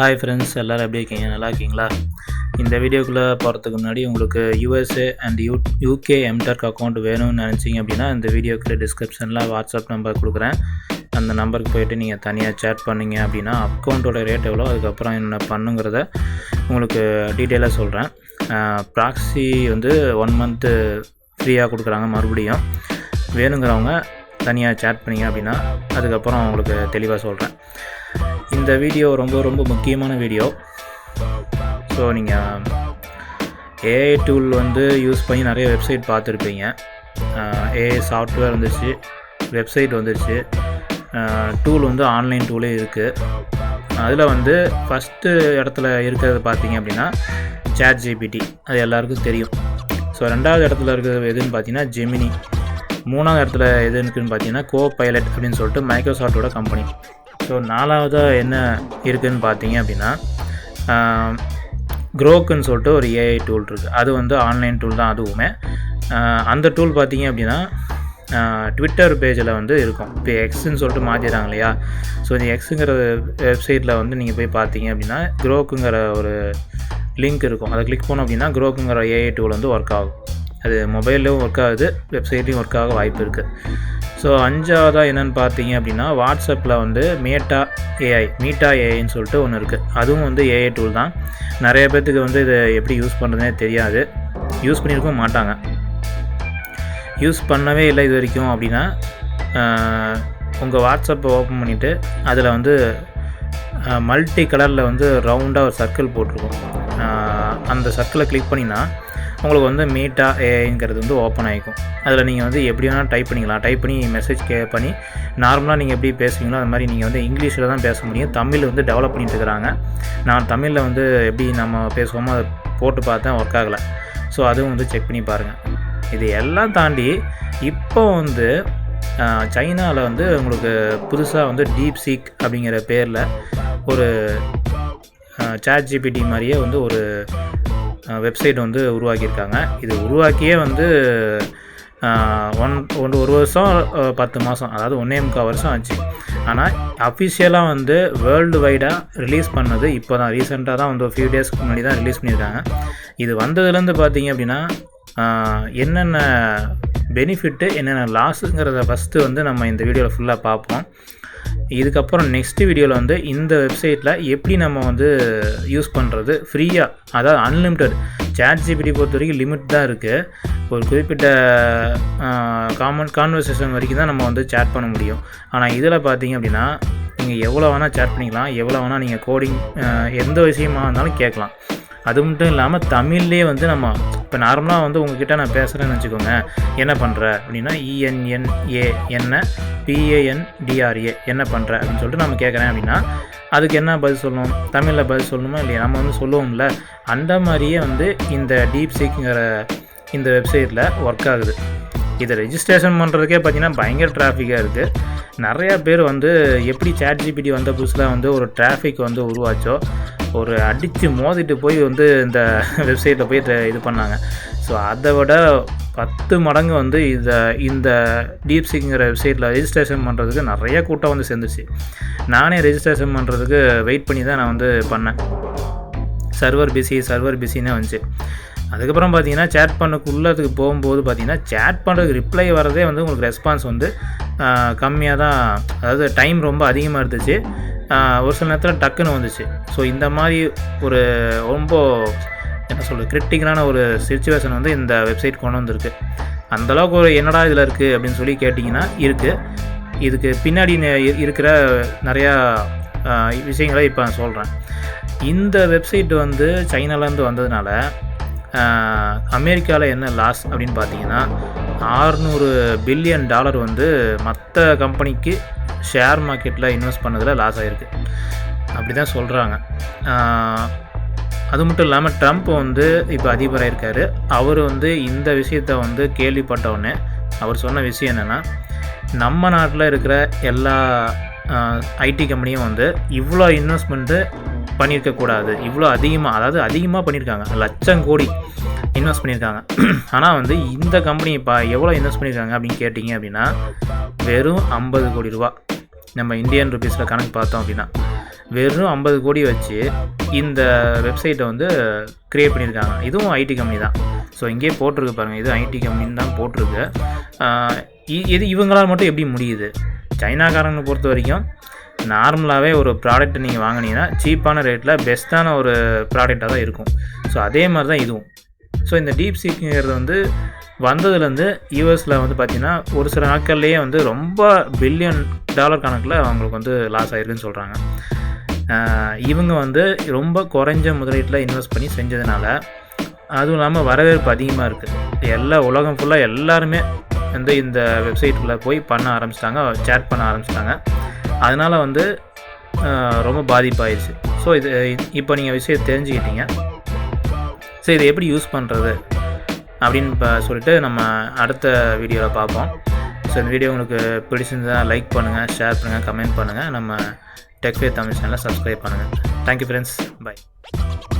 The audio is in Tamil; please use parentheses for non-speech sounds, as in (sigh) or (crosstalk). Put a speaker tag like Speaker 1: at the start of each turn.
Speaker 1: ஹாய் ஃப்ரெண்ட்ஸ் எல்லோரும் எப்படி இருக்கீங்க நல்லா இருக்கீங்களா இந்த வீடியோக்குள்ளே போகிறதுக்கு முன்னாடி உங்களுக்கு USA and U UK MTech account வேணும்னு நினச்சிங்க அப்படின்னா இந்த வீடியோக்கு டிஸ்கிரிப்ஷனில் வாட்ஸ்அப் நம்பர் கொடுக்குறேன் அந்த நம்பருக்கு போயிட்டு நீங்கள் தனியாக சேட் பண்ணிங்க அப்படின்னா அக்கௌண்ட்டோட ரேட் எவ்வளோ அதுக்கப்புறம் என்ன பண்ணுங்கிறத உங்களுக்கு டீட்டெயிலாக சொல்கிறேன் ப்ராக்ஸி வந்து ஒன் மந்த்து ஃப்ரீயாக கொடுக்குறாங்க மறுபடியும் வேணுங்கிறவங்க தனியாக சேட் பண்ணிங்க அப்படின்னா அதுக்கப்புறம் உங்களுக்கு தெளிவாக சொல்கிறேன் இந்த வீடியோ ரொம்ப ரொம்ப முக்கியமான வீடியோ ஸோ நீங்கள் ஏஐ டூல் வந்து யூஸ் பண்ணி நிறைய வெப்சைட் பார்த்துருப்பீங்க ஏஐ சாஃப்ட்வேர் வந்துருச்சு வெப்சைட் வந்துருச்சு டூல் வந்து ஆன்லைன் டூலே இருக்குது அதில் வந்து ஃபஸ்ட்டு இடத்துல இருக்கிறது பார்த்தீங்க அப்படின்னா சேட் ஜிபிடி அது எல்லாருக்கும் தெரியும் ஸோ ரெண்டாவது இடத்துல இருக்கிறது எதுன்னு பார்த்தீங்கன்னா ஜெமினி மூணாவது இடத்துல எது இருக்குதுன்னு பார்த்தீங்கன்னா கோ பைலட் அப்படின்னு சொல்லிட்டு மைக்ரோசாஃப்டோட கம்பெனி ஸோ நாலாவதாக என்ன இருக்குதுன்னு பார்த்தீங்க அப்படின்னா க்ரோக்குன்னு சொல்லிட்டு ஒரு ஏஐ டூல் இருக்குது அது வந்து ஆன்லைன் டூல் தான் அதுவுமே அந்த டூல் பார்த்தீங்க அப்படின்னா ட்விட்டர் பேஜில் வந்து இருக்கும் இப்போ எக்ஸுன்னு சொல்லிட்டு மாற்றிடுறாங்க இல்லையா ஸோ இந்த எக்ஸுங்கிற வெப்சைட்டில் வந்து நீங்கள் போய் பார்த்தீங்க அப்படின்னா க்ரோக்குங்கிற ஒரு லிங்க் இருக்கும் அதை கிளிக் பண்ணோம் அப்படின்னா க்ரோக்குங்கிற ஏஐ டூல் வந்து ஒர்க் ஆகும் அது மொபைல்லையும் ஒர்க் ஆகுது வெப்சைட்லேயும் ஒர்க் ஆக வாய்ப்பு இருக்குது ஸோ அஞ்சாவதாக என்னென்னு பார்த்தீங்க அப்படின்னா வாட்ஸ்அப்பில் வந்து மேட்டா ஏஐ மீட்டா ஏஐன்னு சொல்லிட்டு ஒன்று இருக்குது அதுவும் வந்து ஏஐ டூல் தான் நிறைய பேர்த்துக்கு வந்து இதை எப்படி யூஸ் பண்ணுறதுனே தெரியாது யூஸ் பண்ணியிருக்க மாட்டாங்க யூஸ் பண்ணவே இல்லை இது வரைக்கும் அப்படின்னா உங்கள் வாட்ஸ்அப்பை ஓப்பன் பண்ணிவிட்டு அதில் வந்து மல்டி கலரில் வந்து ரவுண்டாக ஒரு சர்க்கிள் போட்டிருக்கும் அந்த சர்க்கிளை கிளிக் பண்ணினா உங்களுக்கு வந்து மீட்டா ஏஐங்கிறது வந்து ஓப்பன் ஆகிக்கும் அதில் நீங்கள் வந்து எப்படி வேணால் டைப் பண்ணிக்கலாம் டைப் பண்ணி மெசேஜ் கே பண்ணி நார்மலாக நீங்கள் எப்படி பேசுவீங்களோ அது மாதிரி நீங்கள் வந்து இங்கிலீஷில் தான் பேச முடியும் தமிழ் வந்து டெவலப் பண்ணிட்டு இருக்கிறாங்க நான் தமிழில் வந்து எப்படி நம்ம பேசுவோமோ அதை போட்டு பார்த்தேன் ஒர்க் ஆகலை ஸோ அதுவும் வந்து செக் பண்ணி பாருங்கள் இது எல்லாம் தாண்டி இப்போ வந்து சைனாவில் வந்து உங்களுக்கு புதுசாக வந்து டீப் சீக் அப்படிங்கிற பேரில் ஒரு சாட் ஜிபிடி மாதிரியே வந்து ஒரு வெப்சைட் வந்து உருவாக்கியிருக்காங்க இது உருவாக்கியே வந்து ஒன் ஒன்று ஒரு வருஷம் பத்து மாதம் அதாவது ஒன்றே முக்கால் வருஷம் ஆச்சு ஆனால் அஃபிஷியலாக வந்து வேர்ல்டு வைடாக ரிலீஸ் பண்ணது இப்போ தான் ரீசெண்டாக தான் வந்து ஒரு ஃபியூ டேஸ்க்கு முன்னாடி தான் ரிலீஸ் பண்ணியிருக்காங்க இது வந்ததுலேருந்து பார்த்தீங்க அப்படின்னா என்னென்ன பெனிஃபிட்டு என்னென்ன லாஸுங்கிறத ஃபஸ்ட்டு வந்து நம்ம இந்த வீடியோவில் ஃபுல்லாக பார்ப்போம் இதுக்கப்புறம் நெக்ஸ்ட் வீடியோவில் வந்து இந்த வெப்சைட்டில் எப்படி நம்ம வந்து யூஸ் பண்ணுறது ஃப்ரீயாக அதாவது அன்லிமிட்டட் சேட் ஜிபிடி பொறுத்த வரைக்கும் லிமிட் தான் இருக்குது ஒரு குறிப்பிட்ட காமன் கான்வர்சேஷன் வரைக்கும் தான் நம்ம வந்து சேட் பண்ண முடியும் ஆனால் இதில் பார்த்தீங்க அப்படின்னா நீங்கள் எவ்வளோ வேணால் சேட் பண்ணிக்கலாம் எவ்வளோ வேணால் நீங்கள் கோடிங் எந்த விஷயமா இருந்தாலும் கேட்கலாம் அது மட்டும் இல்லாமல் தமிழ்லேயே வந்து நம்ம இப்போ நார்மலாக வந்து உங்ககிட்ட நான் பேசுகிறேன்னு வச்சுக்கோங்க என்ன பண்ணுற அப்படின்னா இஎன்என்ஏ e என்ன பிஏஎன் டிஆர்ஏ என்ன பண்ணுற அப்படின்னு சொல்லிட்டு நம்ம கேட்குறேன் அப்படின்னா அதுக்கு என்ன பதில் சொல்லணும் தமிழில் பதில் சொல்லணுமா இல்லையா நம்ம வந்து சொல்லுவோம்ல அந்த மாதிரியே வந்து இந்த டீப் சீக்குங்கிற இந்த வெப்சைட்டில் ஒர்க் ஆகுது இதை ரெஜிஸ்ட்ரேஷன் பண்ணுறதுக்கே பார்த்திங்கன்னா பயங்கர டிராஃபிக்காக இருக்குது நிறையா பேர் வந்து எப்படி சேட் வந்த புதுசில் வந்து ஒரு டிராஃபிக் வந்து உருவாச்சோ ஒரு அடித்து மோதிட்டு போய் வந்து இந்த வெப்சைட்டில் (laughs) போய் இது பண்ணாங்க ஸோ அதை விட பத்து மடங்கு வந்து இதை இந்த டீப்சிங்கிற வெப்சைட்டில் ரெஜிஸ்ட்ரேஷன் பண்ணுறதுக்கு நிறைய கூட்டம் வந்து சேர்ந்துச்சு நானே ரெஜிஸ்ட்ரேஷன் பண்ணுறதுக்கு வெயிட் பண்ணி தான் நான் வந்து பண்ணேன் சர்வர் பிஸி சர்வர் பிஸின்னு வந்துச்சு அதுக்கப்புறம் பார்த்தீங்கன்னா சேட் பண்ணக்குள்ளதுக்கு போகும்போது பார்த்தீங்கன்னா சேட் பண்ணுறதுக்கு ரிப்ளை வரதே வந்து உங்களுக்கு ரெஸ்பான்ஸ் வந்து கம்மியாக தான் அதாவது டைம் ரொம்ப அதிகமாக இருந்துச்சு ஒரு சில நேரத்தில் டக்குன்னு வந்துச்சு ஸோ இந்த மாதிரி ஒரு ரொம்ப என்ன சொல்கிறது கிரிட்டிக்கலான ஒரு சுச்சுவேஷன் வந்து இந்த வெப்சைட் கொண்டு வந்திருக்கு அந்தளவுக்கு ஒரு என்னடா இதில் இருக்குது அப்படின்னு சொல்லி கேட்டிங்கன்னா இருக்குது இதுக்கு பின்னாடி இருக்கிற நிறையா விஷயங்களை இப்போ நான் சொல்கிறேன் இந்த வெப்சைட் வந்து சைனாலேருந்து வந்ததுனால அமெரிக்காவில் என்ன லாஸ் அப்படின்னு பார்த்தீங்கன்னா ஆறுநூறு பில்லியன் டாலர் வந்து மற்ற கம்பெனிக்கு ஷேர் மார்க்கெட்டில் இன்வெஸ்ட் பண்ணதில் லாஸ் ஆகிருக்கு அப்படி தான் சொல்கிறாங்க அது மட்டும் இல்லாமல் ட்ரம்ப் வந்து இப்போ அதிபராக இருக்கார் அவர் வந்து இந்த விஷயத்த வந்து கேள்விப்பட்டவுடனே அவர் சொன்ன விஷயம் என்னென்னா நம்ம நாட்டில் இருக்கிற எல்லா ஐடி கம்பெனியும் வந்து இவ்வளோ இன்வெஸ்ட்மெண்ட்டு பண்ணியிருக்கக்கூடாது இவ்வளோ அதிகமாக அதாவது அதிகமாக பண்ணியிருக்காங்க லட்சம் கோடி இன்வெஸ்ட் பண்ணியிருக்காங்க (clears throat) ஆனால் வந்து இந்த கம்பெனி இப்போ எவ்வளோ இன்வெஸ்ட் பண்ணியிருக்காங்க அப்படின்னு கேட்டிங்க அப்படின்னா வெறும் ஐம்பது கோடி ரூபா நம்ம இந்தியன் ருபீஸில் கணக்கு பார்த்தோம் அப்படின்னா வெறும் ஐம்பது கோடி வச்சு இந்த வெப்சைட்டை வந்து க்ரியேட் பண்ணியிருக்காங்க இதுவும் ஐடி கம்பெனி தான் ஸோ இங்கேயே போட்டிருக்கு பாருங்கள் இது ஐடி கம்பெனின்னு தான் போட்டிருக்கு இது இவங்களால் மட்டும் எப்படி முடியுது சைனாக்காரங்களை பொறுத்த வரைக்கும் நார்மலாகவே ஒரு ப்ராடக்ட் நீங்கள் வாங்கினீங்கன்னா சீப்பான ரேட்டில் பெஸ்ட்டான ஒரு ப்ராடக்டாக தான் இருக்கும் ஸோ அதே மாதிரி தான் இதுவும் ஸோ இந்த டீப் சீக்குங்கிறது வந்து வந்ததுலேருந்து யூஎஸில் வந்து பார்த்திங்கன்னா ஒரு சில நாட்கள்லேயே வந்து ரொம்ப பில்லியன் டாலர் கணக்கில் அவங்களுக்கு வந்து லாஸ் ஆகிருக்குன்னு சொல்கிறாங்க இவங்க வந்து ரொம்ப குறைஞ்ச முதலீட்டில் இன்வெஸ்ட் பண்ணி செஞ்சதுனால அதுவும் இல்லாமல் வரவேற்பு அதிகமாக இருக்குது எல்லா உலகம் ஃபுல்லாக எல்லாருமே வந்து இந்த வெப்சைட்டுக்குள்ளே போய் பண்ண ஆரம்பிச்சிட்டாங்க சேட் பண்ண ஆரம்பிச்சிட்டாங்க அதனால் வந்து ரொம்ப பாதிப்பாயிடுச்சு ஸோ இது இப்போ நீங்கள் விஷயம் தெரிஞ்சுக்கிட்டீங்க ஸோ இதை எப்படி யூஸ் பண்ணுறது அப்படின்னு இப்போ சொல்லிட்டு நம்ம அடுத்த வீடியோவில் பார்ப்போம் ஸோ இந்த வீடியோ உங்களுக்கு பிடிச்சிருந்தால் லைக் பண்ணுங்கள் ஷேர் பண்ணுங்கள் கமெண்ட் பண்ணுங்கள் நம்ம டெக்ஸ்டே தமிழ் சேனலை சப்ஸ்கிரைப் பண்ணுங்கள் தேங்க்யூ ஃப்ரெண்ட்ஸ் பை